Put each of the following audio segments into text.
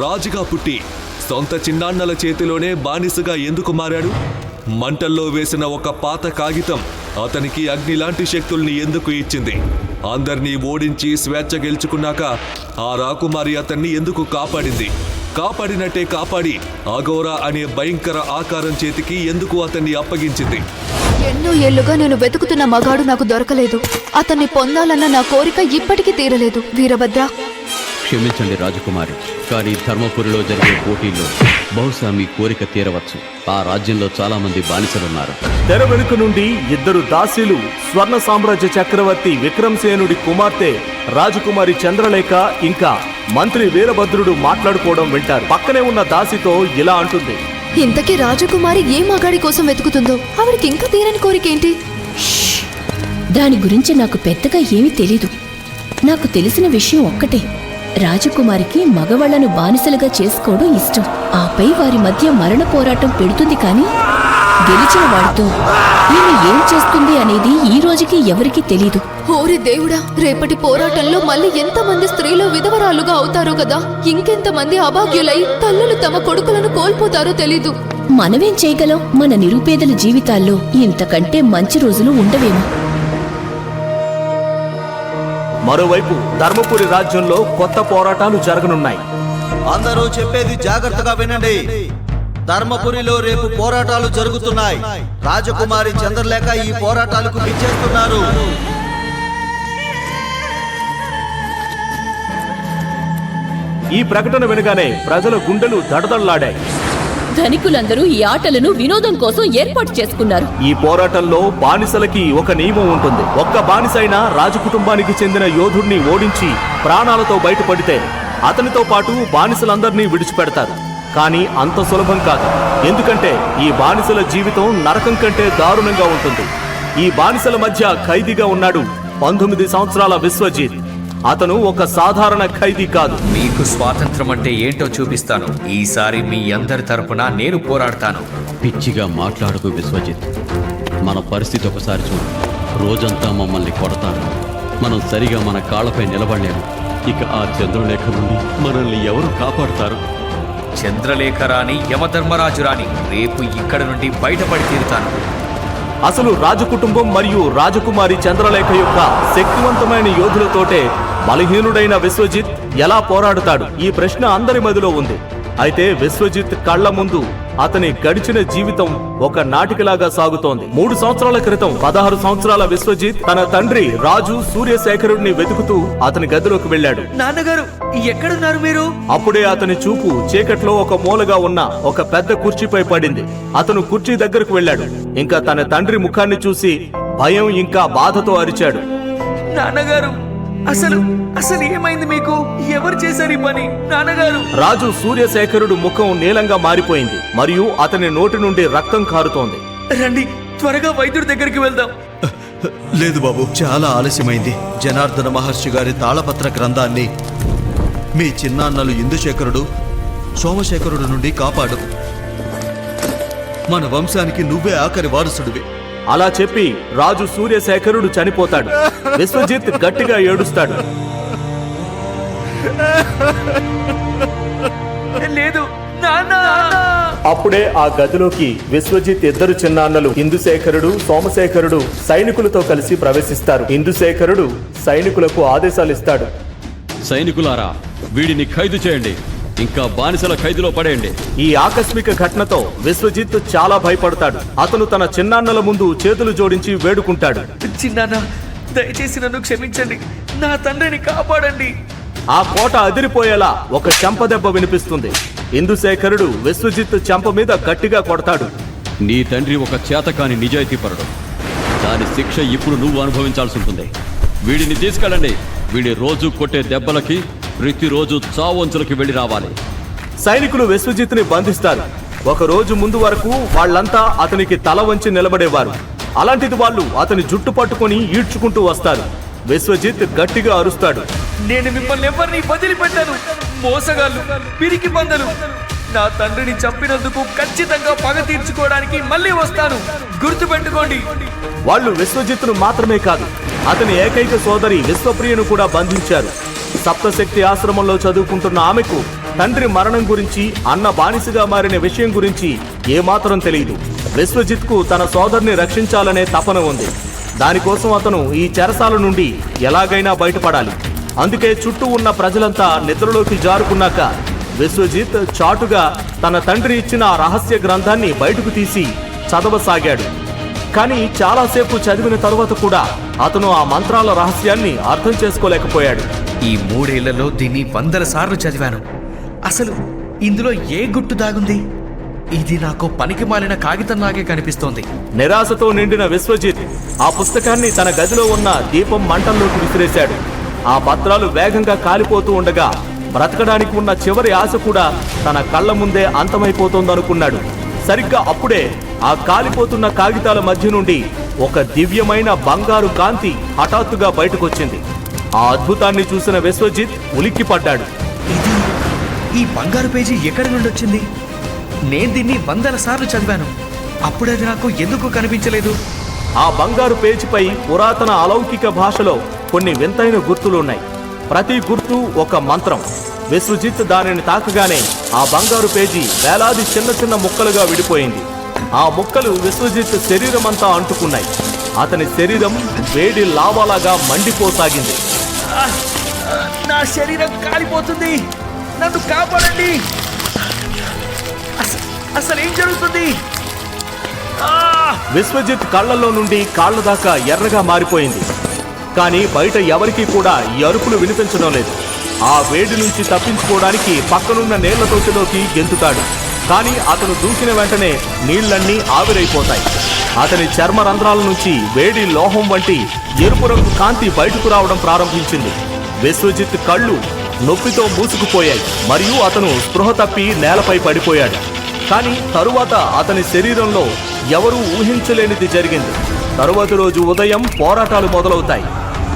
రాజుగా పుట్టి సొంత చిన్నాన్నల చేతిలోనే బానిసగా ఎందుకు మారాడు? మంటల్లో వేసిన ఒక పాత కాగితం అతనికి అగ్ని లాంటి శక్తుల్ని ఎందుకు ఇచ్చింది? అందర్నీ ఓడించి స్వేచ్ఛ గెలుచుకున్నాక ఆ రాకుమారి అతన్ని ఎందుకు కాపాడింది? కాపాడినట్టే కాపాడి అగోరా అనే భయంకర ఆకారం చేతికి ఎందుకు అతన్ని అప్పగించింది? ఎన్నో ఏళ్ళుగా నేను వెతుకుతున్న మగాడు నాకు దొరకలేదు. అతన్ని పొందాలన్న నా కోరిక ఇప్పటికీ తీరలేదు. వీరభద్ర క్షమించండి రాజకుమారి కానీ ధర్మపురిలో జరిగే పోటీల్లో బహుశా మీ కోరిక తీరవచ్చు. ఆ రాజ్యంలో చాలా మంది బానిసలున్నారు. తెర వెనుక నుండి ఇద్దరు దాసీలు స్వర్ణ సామ్రాజ్య చక్రవర్తి విక్రమసేనుడి కుమార్తె రాజకుమారి చంద్రలేఖ ఇంకా మంత్రి వీరభద్రుడు మాట్లాడుకోవడం వింటారు. పక్కనే ఉన్న దాసితో ఇలా అంటుంది. ఇంతకీ రాజకుమారి ఏ మగాడి కోసం వెతుకుతుందో? ఆవిడకి ఇంకా తీరని కోరికేంటి దాని గురించి నాకు పెద్దగా ఏమీ తెలీదు. నాకు తెలిసిన విషయం ఒక్కటే. రాజకుమారికి మగవాళ్ళను బానిసలుగా చేసుకోవడం ఇష్టం. ఆపై వారి మధ్య మరణ పోరాటం పెడుతుంది కానీ గెలిచిన వాడితో ఈమె ఏం చేస్తుంది అనేది ఈ రోజుకి ఎవరికీ తెలీదు. ఓరి దేవుడా రేపటి పోరాటంలో మళ్ళీ ఎంతమంది స్త్రీలు విధవరాలుగా అవుతారో కదా? ఇంకెంతమంది అభాగ్యులై తల్లులు తమ కొడుకులను కోల్పోతారో తెలీదు. మనమేం చేయగలం? మన నిరుపేదల జీవితాల్లో ఇంతకంటే మంచి రోజులు ఉండవేమో. మరోవైపు ధర్మపురి రాజ్యంలో కొత్త పోరాటాలు జరగనున్నాయి. అందరూ చెప్పేది జాగ్రత్తగా వినండి. ధర్మపురిలో రేపు పోరాటాలు జరుగుతున్నాయి. రాజకుమారి చంద్రలేఖ ఈ పోరాటాలకు విచ్చేస్తున్నారు. ఈ ప్రకటన వినగానే ప్రజల గుండెలు దడదళ్ళాడాయి ధనికులందరూ ఈ ఆటలను వినోదం కోసం ఏర్పాటు చేసుకున్నారు. ఈ పోరాటంలో బానిసలకి ఒక నియమం ఉంటుంది. ఒక్క బానిసైన రాజకుటుంబానికి చెందిన యోధుడిని ఓడించి ప్రాణాలతో బయటపడితే అతనితో పాటు బానిసలందరినీ విడిచిపెడతారు. కానీ అంత సులభం కాదు. ఎందుకంటే ఈ బానిసల జీవితం నరకం కంటే దారుణంగా ఉంటుంది. ఈ బానిసల మధ్య ఖైదీగా ఉన్నాడు పంతొమ్మిది సంవత్సరాల విశ్వజిత్. అతను ఒక సాధారణ ఖైదీ కాదు. మీకు స్వాతంత్రం అంటే ఏంటో చూపిస్తాను. ఈసారి మీ అందరి తరపున నేను పోరాడతాను. పిచ్చిగా మాట్లాడుకు విశ్వజిత్. మన పరిస్థితి ఒకసారి చూడు. రోజంతా మమ్మల్ని కొడతారు. మనం సరిగా మన కాళ్ళపై నిలబడలేము. ఇక ఆ చంద్రలేఖ నుండి మనల్ని ఎవరు కాపాడుతారు? చంద్రలేఖ రాణి యమధర్మరాజు రాణి రేపు ఇక్కడ నుండి బయటపడి తీరుతాను. అసలు రాజకుటుంబం మరియు రాజకుమారి చంద్రలేఖ యొక్క శక్తివంతమైన యోధులతోటే బలహీనుడైన విశ్వజిత్ ఎలా పోరాడుతాడు? ఈ ప్రశ్న అందరి మదిలో ఉంది. అయితే విశ్వజిత్ కళ్ళ ముందు అతని గడిచిన జీవితం ఒక నాటికలాగా సాగుతోంది. మూడు సంవత్సరాల క్రితం పదహారు సంవత్సరాల విశ్వజిత్ తన తండ్రి రాజు సూర్యశేఖరుడిని వెతుకుతూ అతని గదిలోకి వెళ్ళాడు. నాన్నగారు ఎక్కడున్నారు మీరు? అప్పుడే అతని చూపు చీకట్లో ఒక మూలగా ఉన్న ఒక పెద్ద కుర్చీపై పడింది. అతను కుర్చీ దగ్గరకు వెళ్ళాడు. ఇంకా తన తండ్రి ముఖాన్ని చూసి భయం ఇంకా బాధతో అరిచాడు. నాన్నగారు అసలు అసలు ఏమైంది మీకు? ఎవరు చేశారు ఈ పని? నాన్నగారు? రాజు సూర్యశేఖరుడు ముఖం నీలంగా మారిపోయింది. మరియు అతని నోటి నుండి రక్తం కారుతోంది. రండి త్వరగా వైద్యుడి దగ్గరికి వెళ్దాం. లేదు బాబు చాలా ఆలస్యమైంది. జనార్దన మహర్షి గారి తాళపత్ర గ్రంథాన్ని మీ చిన్నాన్నలు ఇందుశేఖరుడు సోమశేఖరుడు నుండి కాపాడు. మన వంశానికి నువ్వే ఆఖరి వారసుడివి. అలా చెప్పి రాజు సూర్యశేఖరుడు చనిపోతాడు. విశ్వజిత్ గట్టిగా ఏడుస్తాడు. లేదు అప్పుడే ఆ గదిలోకి విశ్వజిత్ ఇద్దరు చిన్నాన్నలు ఇందుశేఖరుడు సోమశేఖరుడు సైనికులతో కలిసి ప్రవేశిస్తారు. ఇందుశేఖరుడు సైనికులకు ఆదేశాలు ఇస్తాడు. సైనికులారా వీడిని ఖైదు చేయండి. ఇంకా బానిసల ఖైదులో పడేయండి. ఈ ఆకస్మిక ఘటనతో విశ్వజిత్ చాలా భయపడతాడు. అతను తన చిన్నాన్నల ముందు చేతులు జోడించి వేడుకుంటాడు. చిన్నాన్న దయచేసి నన్ను క్షమించండి. నా తండ్రిని కాపాడండి. ఆ కోట అదిరిపోయేలా ఒక చెంపదెబ్బ వినిపిస్తుంది. ఇందుశేఖరుడు విశ్వజిత్ చెంప మీద గట్టిగా కొడతాడు. నీ తండ్రి ఒక చేతకాని నిజాయితీపరుడు దాని శిక్ష ఇప్పుడు నువ్వు అనుభవించాల్సి ఉంటుంది. వీడిని తీసుకెళ్ళండి. వీడి రోజు కొట్టే దెబ్బలకి ప్రతిరోజు చావంచులకి వెళ్ళి రావాలి. సైనికులు విశ్వజిత్ని బంధిస్తారు. ఒక రోజు ముందు వరకు వాళ్ళంతా అతనికి తల వంచి నిలబడేవారు. అలాంటిది వాళ్ళు అతని జుట్టు పట్టుకొని ఈడ్చుకుంటూ వస్తారు. విశ్వజిత్ గట్టిగా అరుస్తాడు. నేను మిమ్మల్ని ఎవరిని వదిలిపెట్టాను? మోసగాళ్ళు పిరికి పందలు నా తండ్రిని చంపినందుకు ఖచ్చితంగా పగ తీర్చుకోవడానికి మళ్ళీ వస్తాను. గుర్తుపెట్టుకోండి. వాళ్ళు విశ్వజిత్తును మాత్రమే కాదు అతని ఏకైక సోదరి విశ్వప్రియను కూడా బంధించారు. సప్తశక్తి ఆశ్రమంలో చదువుకుంటున్న ఆమెకు తండ్రి మరణం గురించి అన్న బానిసగా మారిన విషయం గురించి ఏమాత్రం తెలియదు. విశ్వజిత్కు తన సోదరుని రక్షించాలనే తపన ఉంది. దానికోసం అతను ఈ చెరసాల నుండి ఎలాగైనా బయటపడాలి. అందుకే చుట్టూ ఉన్న ప్రజలంతా నిద్రలోకి జారుకున్నాక విశ్వజిత్ చాటుగా తన తండ్రి ఇచ్చిన రహస్య గ్రంథాన్ని బయటకు తీసి చదవసాగాడు. కానీ చాలాసేపు చదివిన తరువాత కూడా అతను ఆ మంత్రాల రహస్యాన్ని అర్థం చేసుకోలేకపోయాడు. ఈ మూడేళ్ళలో దీన్ని వందల సార్లు చదివాను. అసలు ఇందులో ఏ గుట్టు దాగుంది? ఇది నాకు పనికి మాలిన కాగితంలాగే కనిపిస్తోంది. నిరాశతో నిండిన విశ్వజిత్ ఆ పుస్తకాన్ని తన గదిలో ఉన్న దీపం మంటల్లోకి విసిరేశాడు. ఆ పత్రాలు వేగంగా కాలిపోతూ ఉండగా బ్రతకడానికి ఉన్న చివరి ఆశ కూడా తన కళ్ళ ముందే అంతమైపోతోందనుకున్నాడు. సరిగ్గా అప్పుడే ఆ కాలిపోతున్న కాగితాల మధ్య నుండి ఒక దివ్యమైన బంగారు కాంతి హఠాత్తుగా బయటకొచ్చింది. ఆ అద్భుతాన్ని చూసిన విశ్వజిత్ ఉలిక్కిపడ్డాడు. ఇది ఈ బంగారు పేజీ ఎక్కడి నుండి వచ్చింది నేను దీన్ని వందల సార్లు చదివాను. అప్పుడది నాకు ఎందుకు కనిపించలేదు? ఆ బంగారు పేజీపై పురాతన అలౌకిక భాషలో కొన్ని వింతైన గుర్తులున్నాయి. ప్రతి గుర్తు ఒక మంత్రం. విశ్వజిత్ దానిని తాకగానే ఆ బంగారు పేజీ వేలాది చిన్న చిన్న ముక్కలుగా విడిపోయింది. ఆ ముక్కలు విశ్వజిత్ శరీరమంతా అంటుకున్నాయి. అతని శరీరం వేడి లావాలాగా మండిపోసాగింది. నా శరీరం కాలిపోతుంది. నన్ను కాపాడండి. అసలు ఏం జరుగుతుంది? విశ్వజిత్ కళ్ళల్లో నుండి కాళ్ళ దాకా ఎర్రగా మారిపోయింది. కానీ బయట ఎవరికీ కూడా ఈ అరుపులు వినిపించడం లేదు. ఆ వేడి నుంచి తప్పించుకోవడానికి పక్కనున్న నేళ్ళ తోటిలోకి గెంతుతాడు. కానీ అతను దూకిన వెంటనే నీళ్ళన్నీ ఆవిరైపోతాయి. అతని చర్మ రంధ్రాల నుంచి వేడి లోహం వంటి ఎరుపు రంగు కాంతి బయటకు రావడం ప్రారంభించింది. విశ్వజిత్ కళ్ళు నొప్పితో మూసుకుపోయాయి. మరియు అతను స్పృహ తప్పి నేలపై పడిపోయాడు. కానీ తరువాత అతని శరీరంలో ఎవరూ ఊహించలేనిది జరిగింది. తరువాతి రోజు ఉదయం పోరాటాలు మొదలవుతాయి.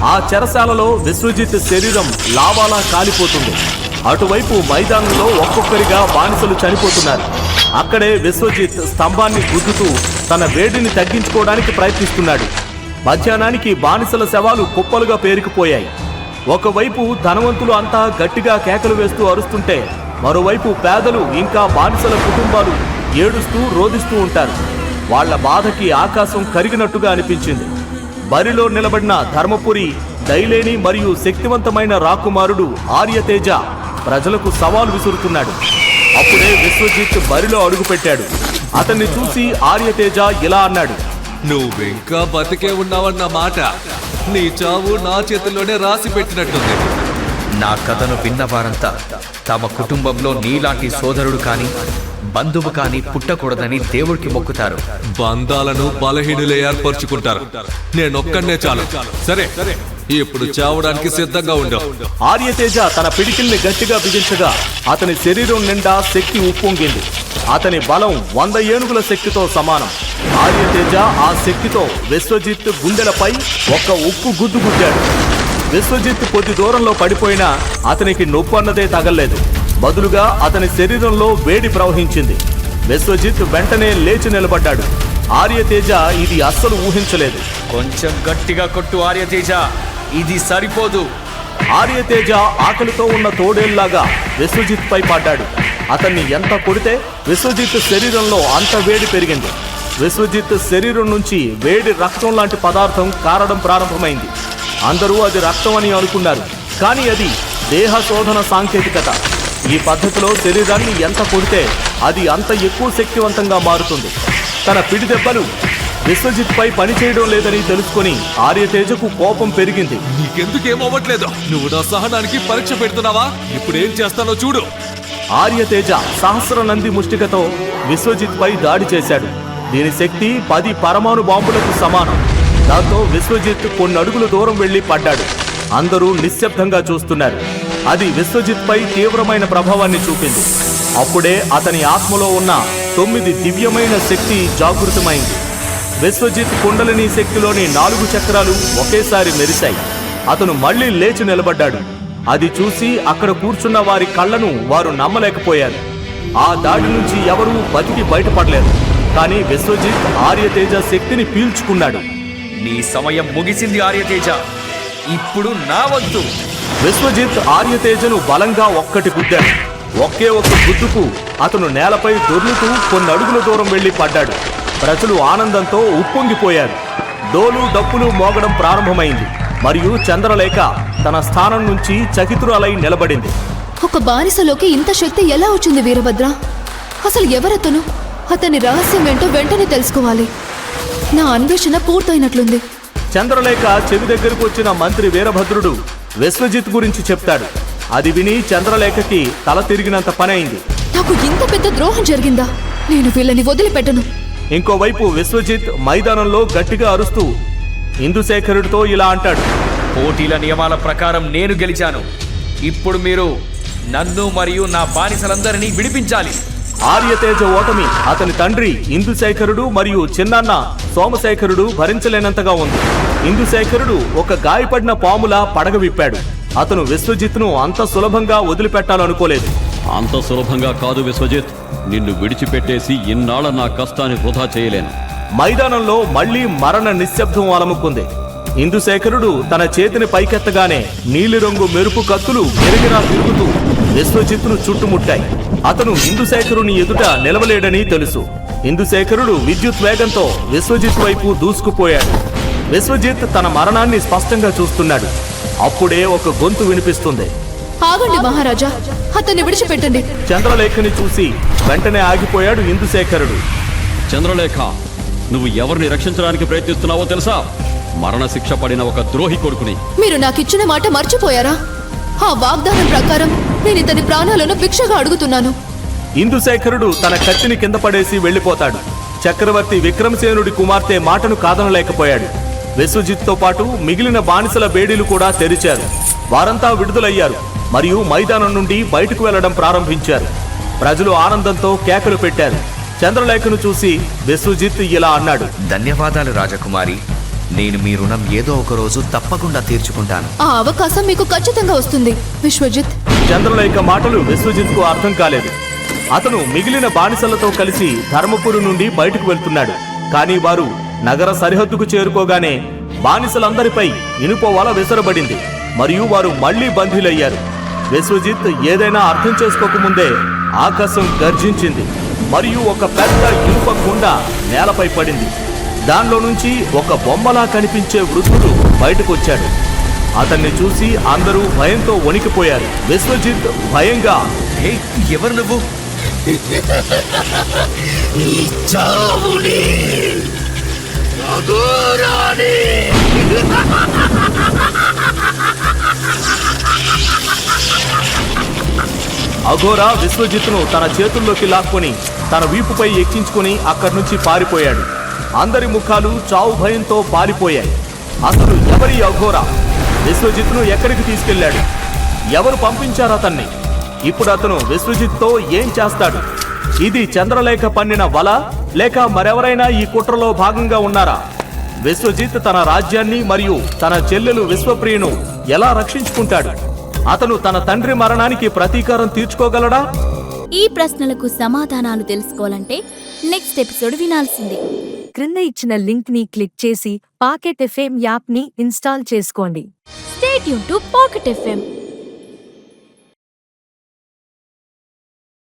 ఆ చెరసాలలో విశ్వజిత్ శరీరం లావాలా కాలిపోతుంది. అటువైపు మైదానంలో ఒక్కొక్కరిగా బానిసలు చనిపోతున్నారు. అక్కడే విశ్వజిత్ స్తంభాన్ని గుద్దుతూ తన వేడిని తగ్గించుకోవడానికి ప్రయత్నిస్తున్నాడు. మధ్యాహ్నానికి బానిసల శవాలు కుప్పలుగా పేరుకుపోయాయి. ఒకవైపు ధనవంతులు అంతా గట్టిగా కేకలు వేస్తూ అరుస్తుంటే మరోవైపు పేదలు ఇంకా బానిసల కుటుంబాలు ఏడుస్తూ రోధిస్తూ ఉంటారు. వాళ్ళ బాధకి ఆకాశం కరిగినట్టుగా అనిపించింది. బరిలో నిలబడిన ధర్మపురి దైలేని మరియు శక్తివంతమైన రాకుమారుడు ఆర్యతేజ ప్రజలకు సవాలు విసురుతున్నాడు. అప్పుడే విశ్వజిత్ బరిలో అడుగుపెట్టాడు. అతన్ని చూసి ఆర్యతేజ ఇలా అన్నాడు నువ్వింకా బతికే ఉన్నావన్న మాట నీ చావు నా చేతుల్లోనే రాసి పెట్టినట్టుంది. నా కథను విన్న వారంతా తమ కుటుంబంలో నీలాంటి సోదరుడు కానీ బంధువు కానీ పుట్టకూడదని దేవుడికి మొక్కుతారు. బంధాలను బలహీనులే ఏర్పరచుకుంటారు. నేనొక్కనే చాలు. సరే ఇప్పుడు చావడానికి సిద్ధంగా ఉండు. ఆర్యతేజ తన పిడికిల్ని గట్టిగా బిగించగా అతని శరీరం నిండా శక్తి ఉప్పొంగింది. అతని బలం వంద ఏనుగుల శక్తితో సమానం. ఆర్యతేజ ఆ శక్తితో విశ్వజిత్ గుండెలపై ఒక్క ఉక్కు గుద్దు గుద్దాడు. విశ్వజిత్ కొద్ది దూరంలో పడిపోయినా అతనికి నొప్పన్నదే అన్నదే బదులుగా అతని శరీరంలో వేడి ప్రవహించింది. విశ్వజిత్ వెంటనే లేచి నిలబడ్డాడు. ఆర్యతేజ ఇది అస్సలు ఊహించలేదు. కొంచెం గట్టిగా కొట్టు ఆర్యతేజ ఇది సరిపోదు. ఆర్యతేజ ఆకలితో ఉన్న తోడేళ్ళాగా విశ్వజిత్ పై పడ్డాడు. అతన్ని ఎంత కొడితే విశ్వజిత్ శరీరంలో అంత వేడి పెరిగింది. విశ్వజిత్ శరీరం నుంచి వేడి రక్తం లాంటి పదార్థం కారడం ప్రారంభమైంది. అందరూ అది రక్తం అని అనుకున్నారు కానీ అది దేహ శోధన సాంకేతికత. ఈ పద్ధతిలో శరీరాన్ని ఎంత కొడితే అది అంత ఎక్కువ శక్తివంతంగా మారుతుంది. తన పిడి దెబ్బలు విశ్వజిత్ పై పనిచేయడం లేదని తెలుసుకొని ఆర్యతేజకు కోపం పెరిగింది. నీకెందుకేమవ్వట్లేదు నువ్వు నా సహనానికి పరీక్ష పెడుతున్నావా? ఇప్పుడు ఏం చేస్తానో చూడు. ఆర్యతేజ సహస్ర నంది ముష్టికతో విశ్వజిత్ పై దాడి చేశాడు. దీని శక్తి పది పరమాణు బాంబులకు సమానం. దాంతో విశ్వజిత్ కొన్ని అడుగుల దూరం వెళ్ళి పడ్డాడు. అందరూ నిశ్శబ్దంగా చూస్తున్నారు. అది విశ్వజిత్ పై తీవ్రమైన ప్రభావాన్ని చూపింది. అప్పుడే అతని ఆత్మలో ఉన్న తొమ్మిది దివ్యమైన శక్తి జాగృతమైంది. విశ్వజిత్ కుండలిని శక్తిలోని నాలుగు చక్రాలు ఒకేసారి మెరిశాయి. అతను మళ్ళీ లేచి నిలబడ్డాడు. అది చూసి అక్కడ కూర్చున్న వారి కళ్ళను వారు నమ్మలేకపోయారు. ఆ దాడి నుంచి ఎవరూ బతికి బయటపడలేదు. కానీ విశ్వజిత్ ఆర్యతేజ శక్తిని పీల్చుకున్నాడు. నీ సమయం ముగిసింది ఆర్యతేజ. ఇప్పుడు నా వంతు. విశ్వజిత్ ఆర్యతేజను బలంగా ఒక్కటి గుద్దాడు. ఒకే ఒక్క గుద్దుకు అతను నేలపై దొర్లుతూ కొన్ని అడుగుల దూరం వెళ్ళి పడ్డాడు. ప్రజలు ఆనందంతో ఉప్పొంగిపోయారు. డోలు డప్పులు మోగడం ప్రారంభమైంది. మరియు చంద్రలేఖ తన స్థానం నుంచి చకితురాలై నిలబడింది. ఒక బానిసలోకి ఇంత శక్తి ఎలా వచ్చింది వీరభద్ర? అసలు ఎవరతను? అతని రహస్యం ఏంటో వెంటనే తెలుసుకోవాలి. నా అన్వేషణ పూర్తయినట్లుంది. చంద్రలేఖ చెవి దగ్గరకు వచ్చిన మంత్రి వీరభద్రుడు విశ్వజిత్ గురించి చెప్తాడు. అది విని చంద్రలేఖకి తల తిరిగినంత పని అయింది నాకు ఇంత పెద్ద ద్రోహం జరిగిందా? నేను వీళ్ళని వదిలిపెట్టను. ఇంకోవైపు విశ్వజిత్ మైదానంలో గట్టిగా అరుస్తూ ఇందుశేఖరుడితో ఇలా అంటాడు. పోటీల నియమాల ప్రకారం నేను గెలిచాను. ఇప్పుడు మీరు నన్ను మరియు నా బానిసలందరినీ విడిపించాలి. ఆర్యతేజ ఓటమి అతని తండ్రి ఇందుశేఖరుడు మరియు చిన్నాన్న సోమశేఖరుడు భరించలేనంతగా ఉంది. ఇందుశేఖరుడు ఒక గాయపడిన పాములా పడగ విప్పాడు. అతను విశ్వజిత్ను అంత సులభంగా వదిలిపెట్టాలనుకోలేదు. అంత సులభంగా కాదు విశ్వజిత్. నిన్ను విడిచిపెట్టేసి ఇన్నాళ్ళ నా కష్టాన్ని వృధా చేయలేను. మైదానంలో మళ్ళీ మరణ నిశ్శబ్దం అలముకుంది. ఇందుశేఖరుడు తన చేతిని పైకెత్తగానే నీలిరంగు మెరుపు కత్తులు గిరగిరా తిరుగుతూ విశ్వజిత్తును చుట్టుముట్టాయి. అతను ఇందుశేఖరుని ఎదుట నిలవలేడని తెలుసు. ఇందుశేఖరుడు విద్యుత్ వేగంతో విశ్వజిత్ వైపు దూసుకుపోయాడు. విశ్వజిత్ తన మరణాన్ని స్పష్టంగా చూస్తున్నాడు. అప్పుడే ఒక గొంతు వినిపిస్తుంది. ఆగండి మహారాజా అతన్ని విడిచిపెట్టండి. చంద్రలేఖని చూసి వెంటనే ఆగిపోయాడు ఇందుశేఖరుడు. చంద్రలేఖ నువ్వు ఎవరిని రక్షించడానికి ప్రయత్నిస్తున్నావో తెలుసా? మరణశిక్ష పడిన ఒక ద్రోహి కొడుకుని. మీరు నాకిచ్చిన మాట మర్చిపోయారా? ఆ వాగ్దానం ప్రకారం నేను ఇతని ప్రాణాలను భిక్షగా అడుగుతున్నాను. ఇందుశేఖరుడు తన కత్తిని కింద పడేసి వెళ్ళిపోతాడు చక్రవర్తి విక్రమసేనుడి కుమార్తె మాటను కాదనలేకపోయాడు. విశ్వజిత్తో పాటు మిగిలిన బానిసల బేడీలు కూడా తెరిచారు. వారంతా విడుదలయ్యారు. మరియు మైదానం నుండి బయటకు వెళ్ళడం ప్రారంభించారు. ప్రజలు ఆనందంతో కేకలు పెట్టారు. చంద్రలేఖను చూసి విశ్వజిత్ ఇలా అన్నాడు. ధన్యవాదాలు రాజకుమారి. నేను మీ రుణం ఏదో ఒక రోజు తప్పకుండా తీర్చుకుంటాను. ఆ అవకాశం మీకు ఖచ్చితంగా వస్తుంది విశ్వజిత్. చంద్రలేఖ మాటలు విశ్వజిత్కు అర్థం కాలేదు. అతను మిగిలిన బానిసలతో కలిసి ధర్మపురి నుండి బయటకు వెళ్తున్నాడు. కానీ వారు నగర సరిహద్దుకు చేరుకోగానే బానిసలందరిపై ఇనుప వల విసరబడింది. మరియు వారు మళ్ళీ బందీలయ్యారు విశ్వజిత్ ఏదైనా అర్థం చేసుకోకముందే ఆకాశం గర్జించింది. మరియు ఒక పెద్ద ఇనుప కుండ నేలపై పడింది. దానిలో నుంచి ఒక బొమ్మలా కనిపించే వృద్ధుడు బయటకొచ్చాడు. అతన్ని చూసి అందరూ భయంతో వణికిపోయారు. విశ్వజిత్ భయంగా ఎవరు నువ్వు? అఘోరా విశ్వజిత్ను తన చేతుల్లోకి లాక్కొని తన వీపుపై ఎక్కించుకొని అక్కడి నుంచి పారిపోయాడు. అందరి ముఖాలు చావు భయంతో పారిపోయాయి. అసలు ఎవరి అఘోరా? విశ్వజిత్ను ఎక్కడికి తీసుకెళ్ళాడు ఎవరు పంపించారు అతన్ని? ఇప్పుడు అతను విశ్వజిత్తో ఏం చేస్తాడు? ఇది చంద్రలేఖ పన్నిన వల? లేక మరెవరైనా ఈ కుట్రలో భాగంగా ఉన్నారా? విశ్వజిత్ తన రాజ్యాన్ని మరియు తన చెల్లెలు విశ్వప్రియను ఎలా రక్షించుకుంటాడు? అతను తన తండ్రి మరణానికి ప్రతీకారం తీర్చుకోగలడా? ఈ ప్రశ్నలకు సమాధానాలు తెలుసుకోవాలంటే నెక్స్ట్ ఎపిసోడ్ వినాల్సిందే. క్రింద ఇచ్చిన లింక్ని క్లిక్ చేసి పాకెట్ ఎఫ్ఎం యాప్ని ఇన్స్టాల్ చేసుకోండి. స్టేట్ యూన్ టు పాకెట్ ఎఫ్ఎం